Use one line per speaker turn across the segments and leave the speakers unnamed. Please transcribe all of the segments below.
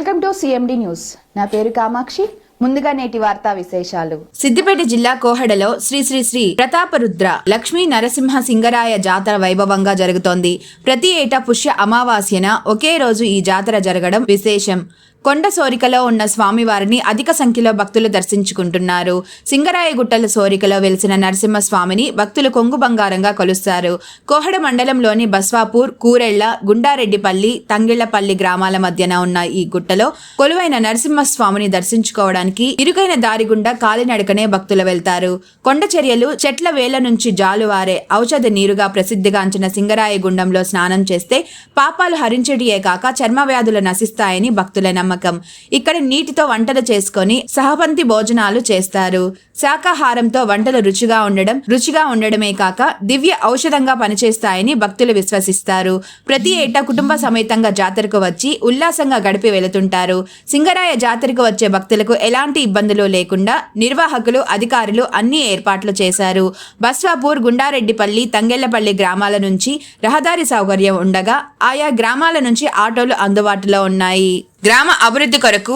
Welcome to CMD news. నా పేరు కామాక్షి. ముందుగా నేటి వార్తా విశేషాలు.
సిద్దిపేట జిల్లా కోహడలో శ్రీ శ్రీ శ్రీ ప్రతాపరుద్ర లక్ష్మీ నరసింహ సింగరాయ జాతర వైభవంగా జరుగుతోంది. ప్రతి ఏటా పుష్య అమావాస్యన ఒకే రోజు ఈ జాతర జరగడం విశేషం. కొండ సోరికలో ఉన్న స్వామివారిని అధిక సంఖ్యలో భక్తులు దర్శించుకుంటున్నారు. సింగరాయగుట్టల సోరికలో వెలిసిన నరసింహస్వామిని భక్తులు కొంగు బంగారంగా కొలుస్తారు. కోహడ మండలంలోని బస్వాపూర్ కూరెళ్ళ గుండారెడ్డిపల్లి తంగిళ్ళపల్లి గ్రామాల మధ్యన ఉన్న ఈ గుట్టలో కొలువైన నరసింహస్వామిని దర్శించుకోవడానికి ఇరుకైన దారి గుండా కాలినడకనే భక్తులు వెళ్తారు. కొండ చర్యలు చెట్ల వేల నుంచి జాలువారే ఔషధ నీరుగా ప్రసిద్ధిగాంచిన సింగరాయ గుండంలో స్నానం చేస్తే పాపాలు హరించడియే కాక చర్మ వ్యాధులు నశిస్తాయని భక్తుల నమ్మకం. ఇక్కడ నీటితో వంటలు చేసుకొని సహపంతి భోజనాలు చేస్తారు. శాకాహారంతో వంటలు రుచిగా ఉండడం రుచిగా ఉండడమే కాక దివ్య ఔషధంగా పనిచేస్తాయని భక్తులు విశ్వసిస్తారు. ప్రతి ఏటా కుటుంబ సమేతంగా జాతరకు వచ్చి ఉల్లాసంగా గడిపి వెళుతుంటారు. సింగరాయ జాతరకు వచ్చే భక్తులకు ఎలాంటి ఇబ్బందులు లేకుండా నిర్వాహకులు అధికారులు అన్ని ఏర్పాట్లు చేశారు. బస్వాపూర్ గుండారెడ్డిపల్లి తంగెళ్ళపల్లి గ్రామాల నుంచి రహదారి సౌకర్యం ఉండగా ఆయా గ్రామాల నుంచి ఆటోలు అందుబాటులో ఉన్నాయి. గ్రామ అభివృద్ధి కొరకు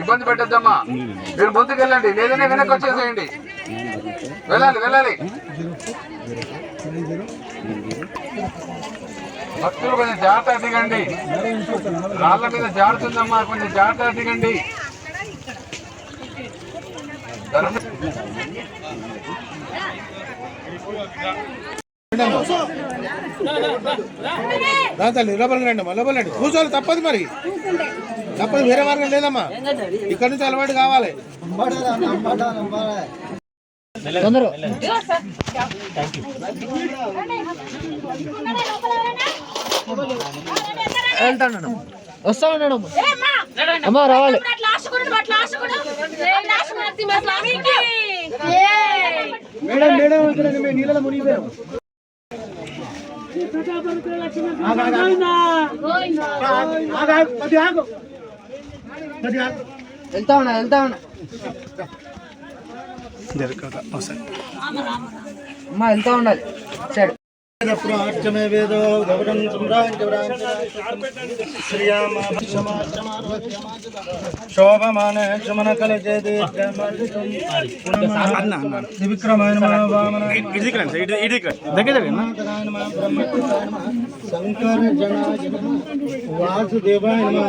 ఇబ్బంది పెట్టద్దమ్మా. మీరు ముందుకు వెళ్ళండి లేదనే వెనక్కి వచ్చేసేయండి. వెళ్ళాలి వెళ్ళాలి. భక్తులు కొంచెం జాగ్రత్త దిగండి రాళ్ళ మీద జారుతుందమ్మా కొంచెం జాగ్రత్త దిగండి ధర్మ-
లోపలికి రండి. లోపలండి కూర్చోవాలి తప్పదు మరి. తప్పదు వేరే మార్గం లేదమ్మా. ఇక్కడ నుంచి అలవాటు కావాలి. తొందర వెళ్తాను. వస్తా ఉన్నాడు అమ్మా. రావాలి. మేడం మేడం నీళ్ళలో మునిగిపోయాం. వెళ్తా ఉన్నా వెళ్తా ఉన్నా. అమ్మా వెళ్తా ఉండాలి. సరే. వేదో గౌరం శోభమాన శమన కలజే త్రివిక్రమాయ శంకర వాసుదేవాయ నమ.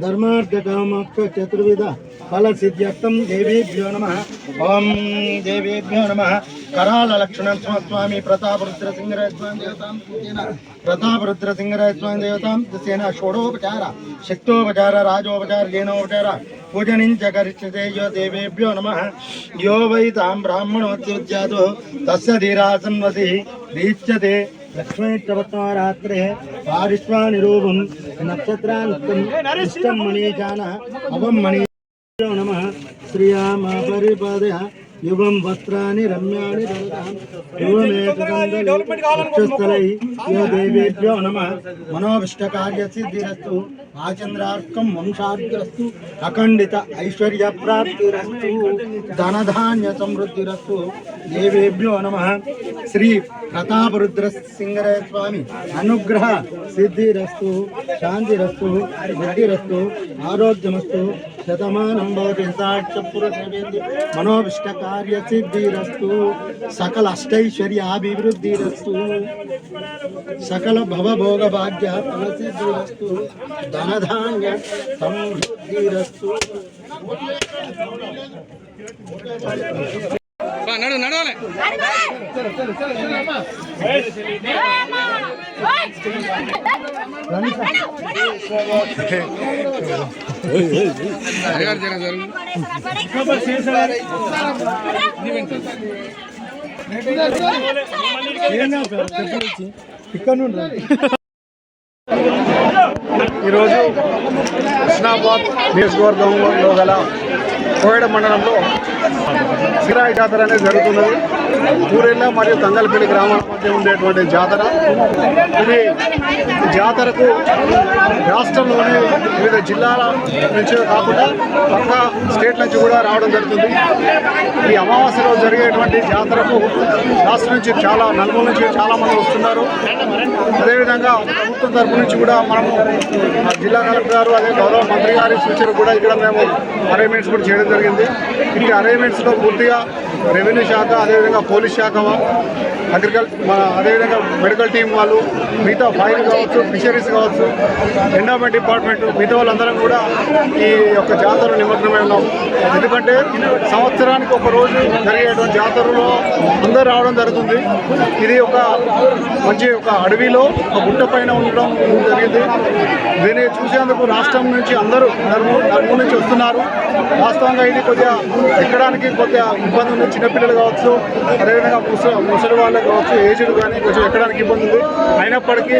ధర్మార్థకామోక్ష చతుర్విధ ఫల సిద్ధ్యర్థం దేవేభ్యో నమ ఓం దేవేభ్యో నమ కరాల లక్షణ స్వామి ప్రతాపరుద్ర సింగరాయ స్వామి దేవతాం పూజేన ప్రతాపరుద్ర సింగరాయ స్వామి దేవతాం సేన షోడోపచార శక్తోపచార రాజోపచార జైనోపచార పూజనించ కరిష్యతే యో దేవేభ్యో నమ పారిష్వానిరూపం నక్షత్రానుష్టం ఇష్టం మణీజాన అవం మణి నమ శ్రియామ పరిపదయ యుగం వస్త్రాన్ని రమ్యాని యుగమేకస్థలై యో దేవేభ్యో నమ. మనోభిష్టకార్య సిద్ధిరస్తు ఆచంద్రార్కం వంశార్గ్రస్తు అఖండిత ఐశ్వర్య ప్రాప్తిరస్తు ధనధాన్య సమృద్ధిరస్తు. దేవేభ్యో నమ. శ్రీ ప్రతాపరుద్ర స్వామి అనుగ్రహ సిద్ధిరస్తు. శాంతిరస్తు. బుద్ధిరస్తు ఆరోగ్యమస్తు. శతమానం భవతి సాక్షపురసేవేంద్ర మనోభిష్ట కార్య సిద్ధిరస్తు సకల అష్టైశ్వర్యాభివృద్ధిరస్తు. సకల భవభోగ భాగ్య ఫలసిద్ధిరస్తు ధనధాన్య సమృద్ధిరస్తు.
నడు నడవాలి.
ఇక్కడ చలో
ఈరోజు కృష్ణాబాద్ నియోజకవర్గంలో గల కోయడ మండలంలో సిరాయి జాతర అనేది జరుగుతున్నది. ఊరెళ్ళ మరియు తంగల్పల్లి గ్రామాల మధ్య ఉండేటువంటి జాతర. ఇది జాతరకు రాష్ట్రంలోని వివిధ జిల్లాల నుంచి కాకుండా పక్క స్టేట్ నుంచి కూడా రావడం జరుగుతుంది. ఈ అమావాస్యలో జరిగేటువంటి జాతరకు రాష్ట్రం నుంచి చాలా నలుగురు నుంచి చాలా మంది వస్తున్నారు. అదేవిధంగా ప్రభుత్వం తరపు నుంచి కూడా మనము జిల్లా కలెక్టర్ గారు అదే గౌరవ మంత్రి గారి సూచన కూడా ఇక్కడ మేము అరేంజ్మెంట్స్ కూడా చేయడం జరిగింది. ఈ అరేంజ్మెంట్స్లో పూర్తిగా రెవెన్యూ శాఖ అదేవిధంగా పోలీస్ శాఖ అగ్రికల్చర్ మన అదేవిధంగా మెడికల్ టీం వాళ్ళు మిగతా ఫైర్ కావచ్చు ఫిషరీస్ కావచ్చు ఎండోమెంట్ డిపార్ట్మెంట్ మిగతా వాళ్ళందరం కూడా ఈ యొక్క జాతర నిమగ్నమై ఉన్నాము ఎందుకంటే సంవత్సరానికి ఒక రోజు జరిగేటువంటి జాతరలో అందరూ రావడం జరుగుతుంది. ఇది ఒక మంచి ఒక అడవిలో ఒక గుట్ట పైన ఉండడం జరిగింది. దీన్ని చూసేందుకు రాష్ట్రం నుంచి అందరూ నలుగురు నలుగురు నుంచి వస్తున్నారు. వాస్తవంగా ఇది కొద్దిగా ఎక్కడానికి కొద్దిగా ఇబ్బంది ఉంది. చిన్నపిల్లలు కావచ్చు అదేవిధంగా ముస ముసలి వాళ్ళకి కావచ్చు ఏజ్డ్ కానీ కొంచెం ఎక్కడానికి ఇబ్బంది ఉంది. అయినప్పటికీ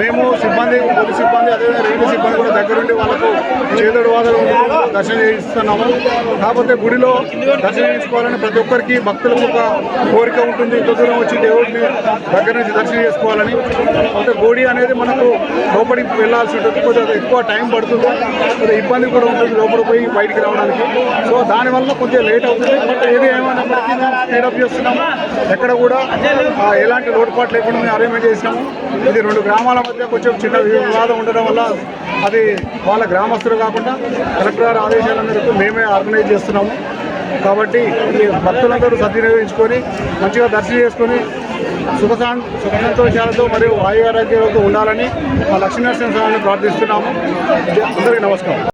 మేము సిబ్బంది పోలీస్ సిబ్బంది అదేవిధంగా రైల్వే సిబ్బంది కూడా దగ్గరుండి వాళ్ళకు చేదోడు వాదలు దర్శనం చేయిస్తున్నాము. కాకపోతే గుడిలో దర్శనం చేసుకోవాలని ప్రతి ఒక్కరికి భక్తులకు ఒక కోరిక ఉంటుంది. ఇంత దూరం వచ్చి దేవుడిని దగ్గర నుంచి దర్శనం చేసుకోవాలని. అంటే గుడి అనేది మనకు లోపలికి వెళ్ళాల్సి ఉంటుంది. కొద్దిగా ఎక్కువ టైం పడుతుంది. కొద్దిగా ఇబ్బంది కూడా ఉంటుంది లోపల పోయి బయటికి రావడానికి. సో దానివల్ల కొంచెం లేట్ అవుతుంది. బట్ ఏది ఏమైనా స్పీడప్ చేస్తున్నాము. ఎక్కడ కూడా ఎలాంటి లోటుపాటు లేకుండా మేము అరేంజ్మెంట్ చేసినాము. ఇది రెండు గ్రామాల మధ్య కొంచెం చిన్న వివాదం ఉండడం వల్ల అది వాళ్ళ గ్రామస్తులు కాకుండా కలెక్టర్ గారి ఆదేశాల మేరకు మేమే ఆర్గనైజ్ చేస్తున్నాము. కాబట్టి ఈ భక్తులందరూ సద్వినియోగించుకొని మంచిగా దర్శనం చేసుకొని సుఖ సుఖ సంతోషాలతో మరియు వాయు ఆరోగ్యాలతో ఉండాలని మా లక్ష్మీనరసింహ స్వామిని ప్రార్థిస్తున్నాము. అందరికీ నమస్కారం.